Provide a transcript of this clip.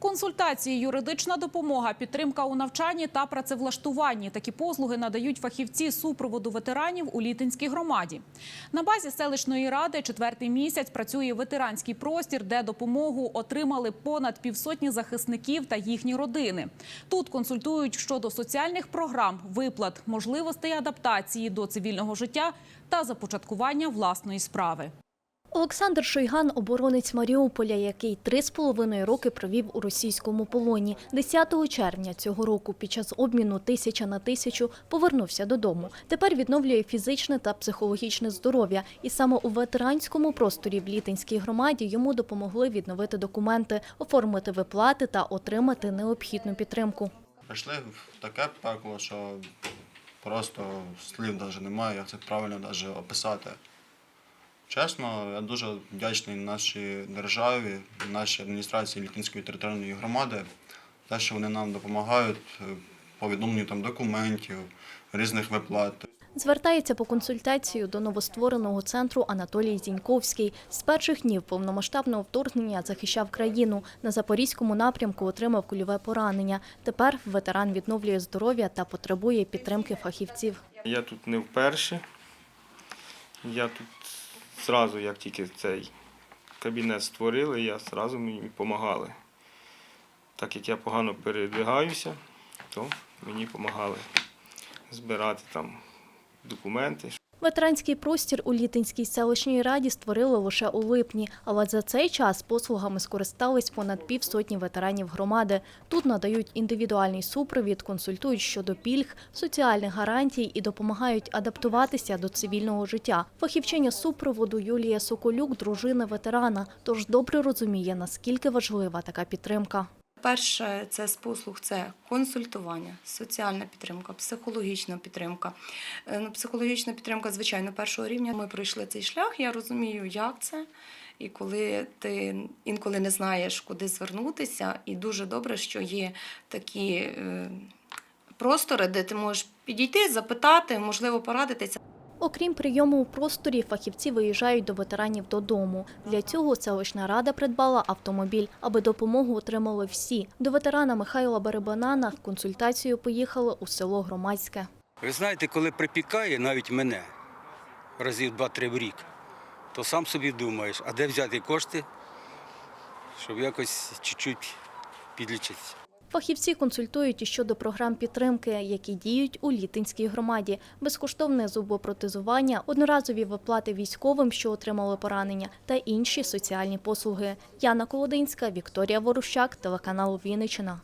Консультації, юридична допомога, підтримка у навчанні та працевлаштуванні. Такі послуги надають фахівці супроводу ветеранів у Літинській громаді. На базі селищної ради четвертий місяць працює ветеранський простір, де допомогу отримали понад півсотні захисників та їхні родини. Тут консультують щодо соціальних програм, виплат, можливостей адаптації до цивільного життя та започаткування власної справи. Олександр Шойган – оборонець Маріуполя, який три з половиною роки провів у російському полоні. 10 червня цього року під час обміну тисяча на тисячу повернувся додому. Тепер відновлює фізичне та психологічне здоров'я. І саме у ветеранському просторі в Літинській громаді йому допомогли відновити документи, оформити виплати та отримати необхідну підтримку. Прийшли в таке пекло, що просто слів навіть немає, як це правильно навіть описати. Чесно, я дуже вдячний нашій державі, нашій адміністрації Літинської територіальної громади, те, що вони нам допомагають е, по відновленню там документів, різних виплат. Звертається по консультацію до новоствореного центру Анатолій Зіньковський. З перших днів повномасштабного вторгнення захищав країну. На запорізькому напрямку отримав кульове поранення. Тепер ветеран відновлює здоров'я та потребує підтримки фахівців. Я тут не вперше. Я тут зразу, як тільки цей кабінет створили, я зразу мені допомагали. Так як я погано передвигаюся, то мені допомагали збирати там документи. Ветеранський простір у Літинській селищній раді створили лише у липні, але за цей час послугами скористались понад півсотні ветеранів громади. Тут надають індивідуальний супровід, консультують щодо пільг, соціальних гарантій і допомагають адаптуватися до цивільного життя. Фахівчиня супроводу Юлія Соколюк – дружина ветерана, тож добре розуміє, наскільки важлива така підтримка. Перше це з послуг це консультування, соціальна підтримка, психологічна підтримка. Е, Ну, психологічна підтримка, звичайно, першого рівня. Ми пройшли цей шлях. Я розумію, як це. І коли ти інколи не знаєш, куди звернутися, і дуже добре, що є такі е, простори, де ти можеш підійти, запитати, можливо, порадитися. Окрім прийому у просторі, фахівці виїжджають до ветеранів додому. Для цього селищна рада придбала автомобіль, аби допомогу отримали всі. До ветерана Михайла Барабана на консультацію поїхали у село Громадське. Ви знаєте, коли припікає навіть мене разів два-три в рік, то сам собі думаєш, а де взяти кошти, щоб якось чуть-чуть підлічитися. Фахівці консультують щодо програм підтримки, які діють у Літинській громаді. Безкоштовне зубопротезування, одноразові виплати військовим, що отримали поранення, та інші соціальні послуги. Яна Колодинська, Вікторія Ворущак, телеканал Вінниччина.